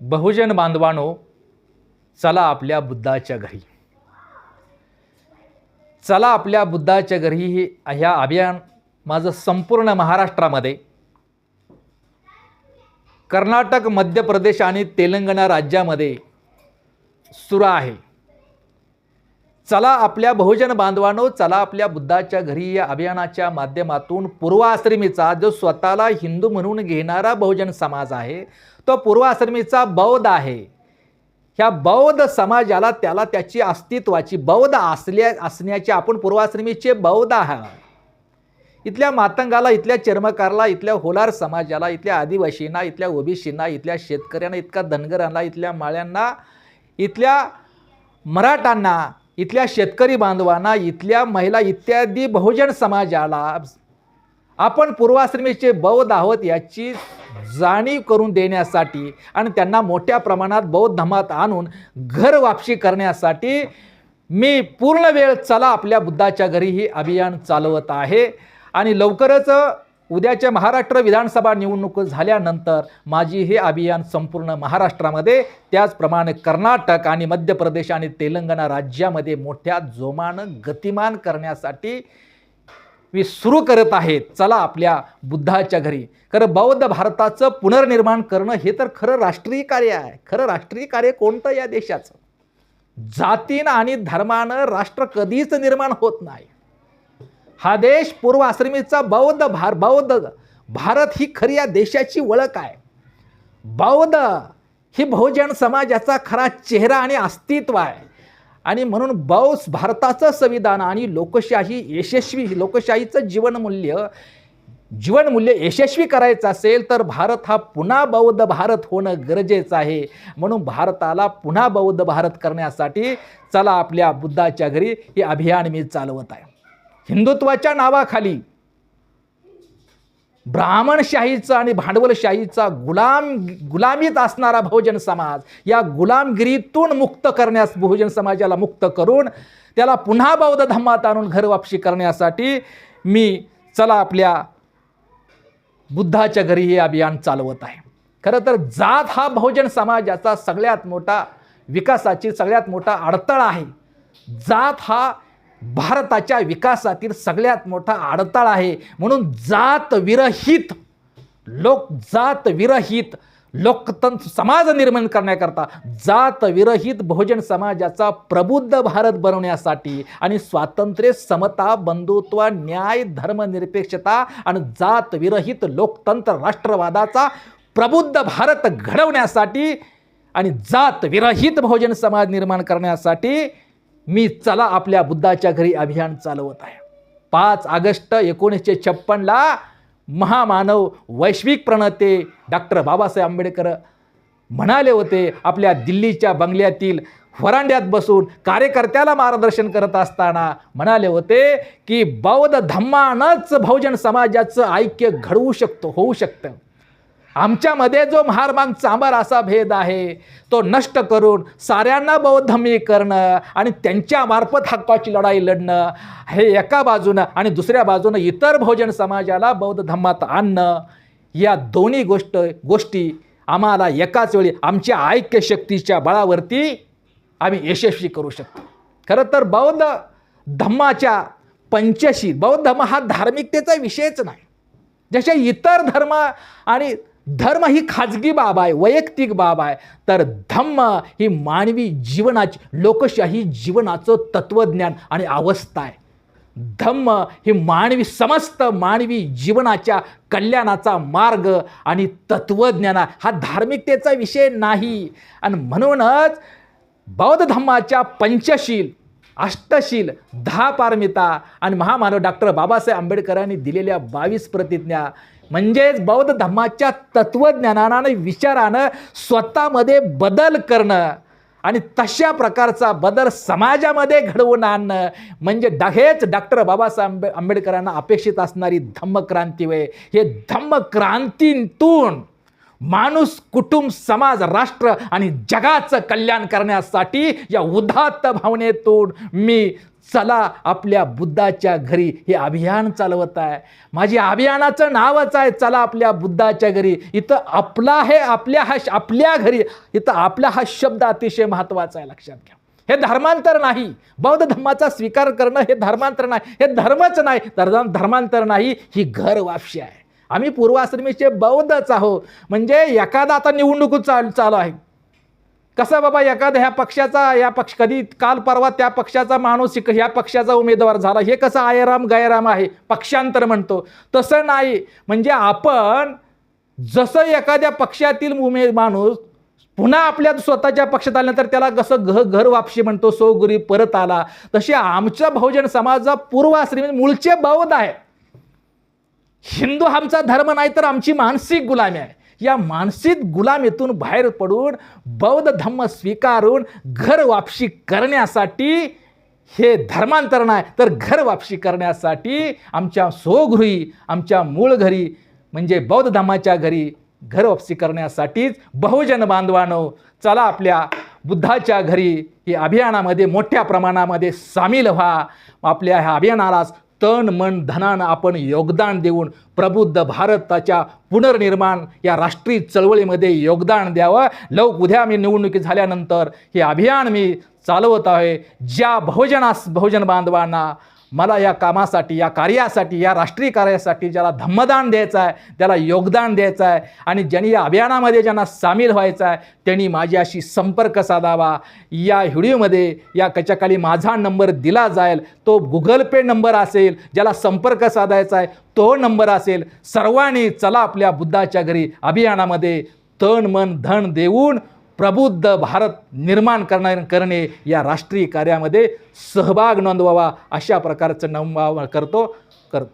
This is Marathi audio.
बहुजन बांधवानो चला आपल्या बुद्धाच्या घरी. चला आपल्या बुद्धाच्या घरी हे ह्या अभियान माझं संपूर्ण महाराष्ट्रामध्ये. कर्नाटक मध्य प्रदेश आणि तेलंगणा राज्यामध्ये सुरू आहे. चला आपल्या बहुजन बांधवांनो चला आपल्या बुद्धाच्या घरी या अभियानाच्या माध्यमातून पूर्वाश्रमीचा जो स्वतःला हिंदू म्हणून घेणारा बहुजन समाज आहे तो पूर्वाश्रमीचा बौद्ध आहे. ह्या बौद्ध समाजाला त्याला त्याची अस्तित्वाची बौद्ध असल्या असण्याचे आपण पूर्वाश्रमीचे बौद्ध आहात. इथल्या मातंगाला इथल्या चर्मकारला इथल्या होलार समाजाला इथल्या आदिवासींना इथल्या ओबीसींना इथल्या शेतकऱ्यांना इतका धनगरांना इथल्या माळ्यांना इथल्या मराठांना इथल्या शेतकरी बांधवांना इथल्या महिला इत्यादी बहुजन समाजाला आपण पूर्वाश्रमीचे बौद्ध आहोत याची जाणीव करून देण्यासाठी आणि त्यांना मोठ्या प्रमाणात बौद्ध धमात आणून घर वापसी करण्यासाठी मी पूर्ण वेळ चला आपल्या बुद्धाच्या घरी ही अभियान चालवत आहे. आणि लवकरच उद्याच्या महाराष्ट्र विधानसभा निवडणूक झाल्यानंतर माझी हे अभियान संपूर्ण महाराष्ट्रामध्ये त्याचप्रमाणे कर्नाटक आणि मध्य प्रदेश आणि तेलंगणा राज्यामध्ये मोठ्या जोमानं गतिमान करण्यासाठी मी सुरू करत आहे चला आपल्या बुद्धाच्या घरी. खरं बौद्ध भारताचं पुनर्निर्माण करणं हे तर खरं राष्ट्रीय कार्य आहे. खरं राष्ट्रीय कार्य कोणतं या देशाचं? जातीनं आणि धर्मानं राष्ट्र कधीच निर्माण होत नाही. हा देश पूर्व आश्रमीचा बौद्ध भार बौद्ध भारत ही खरी या देशाची ओळख आहे. बौद्ध ही बहुजन समाजाचा खरा चेहरा आणि अस्तित्व आहे. आणि म्हणून बौस भारताचं संविधान आणि लोकशाही यशस्वी लोकशाहीचं जीवनमूल्य जीवनमूल्य यशस्वी करायचं असेल तर भारत हा पुन्हा बौद्ध भारत होणं गरजेचं आहे. म्हणून भारताला पुन्हा बौद्ध भारत करण्यासाठी चला आपल्या बुद्धाच्या घरी हे अभियान मी चालवत आहे. हिंदुत्वाच्या नावाखाली ब्राह्मणशाहीचा आणि भांडवलशाहीचा गुलाम गुलामीत असणारा बहुजन समाज या गुलामगिरीतून मुक्त करण्यास बहुजन समाजाला मुक्त करून त्याला पुन्हा बौद्ध धम्मात आणून घर वापसी करण्यासाठी मी चला आपल्या बुद्धाच्या घरी हे अभियान चालवत आहे. खरं तर जात हा बहुजन समाजाचा सगळ्यात मोठा विकासाची सगळ्यात मोठा अडथळा आहे. जात हा भारताच्या विकासातील सगळ्यात मोठा अडथळा आहे. म्हणून जात विरहित लोक जात विरहित लोकतंत्र समाज निर्माण करण्याकरता जात विरहित बहुजन समाजाचा प्रबुद्ध भारत बनवण्यासाठी आणि स्वातंत्र्य समता बंधुत्व न्याय धर्मनिरपेक्षता आणि जात विरहित लोकतंत्र राष्ट्रवादाचा प्रबुद्ध भारत घडवण्यासाठी आणि जात विरहित बहुजन समाज निर्माण करण्यासाठी मी चला आपल्या बुद्धाच्या घरी अभियान चालवत आहे. पाच ऑगस्ट एकोणीसशे छप्पनला महामानव वैश्विक प्रणते डॉक्टर बाबासाहेब आंबेडकर म्हणाले होते आपल्या दिल्लीच्या बंगल्यातील व्हरांड्यात बसून कार्यकर्त्याला मार्गदर्शन करत असताना म्हणाले होते की बौद्ध धम्मानंच बहुजन समाजाचं ऐक्य घडवू शकतो होऊ शकतं. आमच्यामध्ये जो महारमांग चांबार असा भेद आहे तो नष्ट करून साऱ्यांना बौद्धमी करणं आणि त्यांच्या मार्फत हक्काची लढाई लढणं हे एका बाजूनं आणि दुसऱ्या बाजूनं इतर भोजन समाजाला बौद्ध धम्मात आणणं या दोन्ही गोष्ट गोष्टी आम्हाला एकाच वेळी आमच्या ऐक्य शक्तीच्या बळावरती आम्ही यशस्वी करू शकतो. खरं तर बौद्ध धम्माच्या पंचशील बौद्ध धम्म हा धार्मिकतेचा विषयच नाही. जसे इतर धर्म आणि धर्म ही खाजगी बाब आहे वैयक्तिक बाब आहे. तर धम्म ही मानवी जीवनाची लोकशाही जीवनाचं तत्त्वज्ञान आणि अवस्था आहे. धम्म ही मानवी समस्त मानवी जीवनाच्या कल्याणाचा मार्ग आणि तत्त्वज्ञान हा धार्मिकतेचा विषय नाही. आणि म्हणूनच बौद्ध धम्माच्या पंचशील अष्टशील दहा पारमिता आणि महामानव डॉक्टर बाबासाहेब आंबेडकरांनी दिलेल्या बावीस प्रतिज्ञा. म्हणजेच बौद्ध धर्माच्या तत्त्वज्ञानानं आणि विचारानं स्वतःमध्ये बदल करणं आणि तशा प्रकारचा बदल समाजामध्ये घडवून आणणं. म्हणजे ड हेच डॉक्टर बाबासाहेब आंबे आंबेडकरांना अपेक्षित असणारी धम्मक्रांती वय हे धम्मक्रांतीतून माणूस कुटुंब समाज राष्ट्र आणि जगाचं कल्याण करण्यासाठी या उदात्त भावनेतून मी चला आपल्या बुद्धाच्या घरी हे अभियान चालवत आहे. माझी अभियानाचं नावच आहे चला आपल्या बुद्धाच्या घरी. इथं आपला हे आपल्या हा आपल्या घरी इथं आपला हा शब्द अतिशय महत्त्वाचा आहे लक्षात घ्या. हे धर्मांतर नाही. बौद्ध धर्माचा स्वीकार करणं हे धर्मांतर नाही. हे धर्मच नाही. तर धर्मांतर नाही. ही घर वापशी आहे. आम्ही पूर्वाश्रमीचे बौद्धच आहो म्हणजे एखादा आता निवडणूक चाल चालू आहे. कसं बाबा एखादा ह्या पक्षाचा या पक्ष कधी काल परवा त्या पक्षाचा माणूस इक- ह्या पक्षाचा उमेदवार झाला. हे कसं आयराम गैराम आहे. पक्षांतर म्हणतो. तसं नाही. म्हणजे आपण जसं एखाद्या पक्षातील उमे माणूस पुन्हा आपल्या स्वतःच्या पक्षात आल्यानंतर त्याला कसं घ घर वापशी म्हणतो सोगुरी परत आला. तसे आमच्या बहुजन समाजा पूर्वाश्रमी मूळचे बौद्ध आहे. हिंदू आमचा धर्म नाही तर आमची मानसिक गुलामी आहे. या मानसिक गुलामीतून बाहेर पडून बौद्ध धम्म स्वीकारून घर वापशी करण्यासाठी हे धर्मांतर नाही तर घर वापशी करण्यासाठी आमच्या स्वगृही आमच्या मूळ घरी म्हणजे बौद्ध धम्माच्या घरी घर वापसी करण्यासाठीच बहुजन बांधवानो चला आपल्या बुद्धाच्या घरी हे अभियानामध्ये मोठ्या प्रमाणामध्ये सामील व्हा. आपल्या ह्या अभियानाला तन मन धनानं आपण योगदान देऊन प्रबुद्ध भारताच्या पुनर्निर्माण या राष्ट्रीय चळवळीमध्ये योगदान द्यावं. लवक उद्या मी निवडणुकी झाल्यानंतर हे अभियान मी चालवत आहे. ज्या बहुजनास बहुजन बांधवांना मला या कामासाठी या कार्यासाठी या राष्ट्रीय कार्यासाठी ज्याला धम्मदान द्यायचं आहे त्याला योगदान द्यायचं आहे आणि ज्यांनी या अभियानामध्ये ज्यांना सामील व्हायचं आहे त्यांनी माझ्याशी संपर्क साधावा. या व्हिडिओमध्ये या कच्याखाली माझा नंबर दिला जाईल. तो गुगल पे नंबर असेल ज्याला संपर्क साधायचा आहे तो नंबर असेल. सर्वांनी चला आपल्या बुद्धाच्या घरी अभियानामध्ये. तन मन धन देऊन प्रबुद्ध भारत निर्माण करणार करणे या राष्ट्रीय कार्यामध्ये सहभाग नोंदवावा अशा प्रकारचं नमवा करतो कर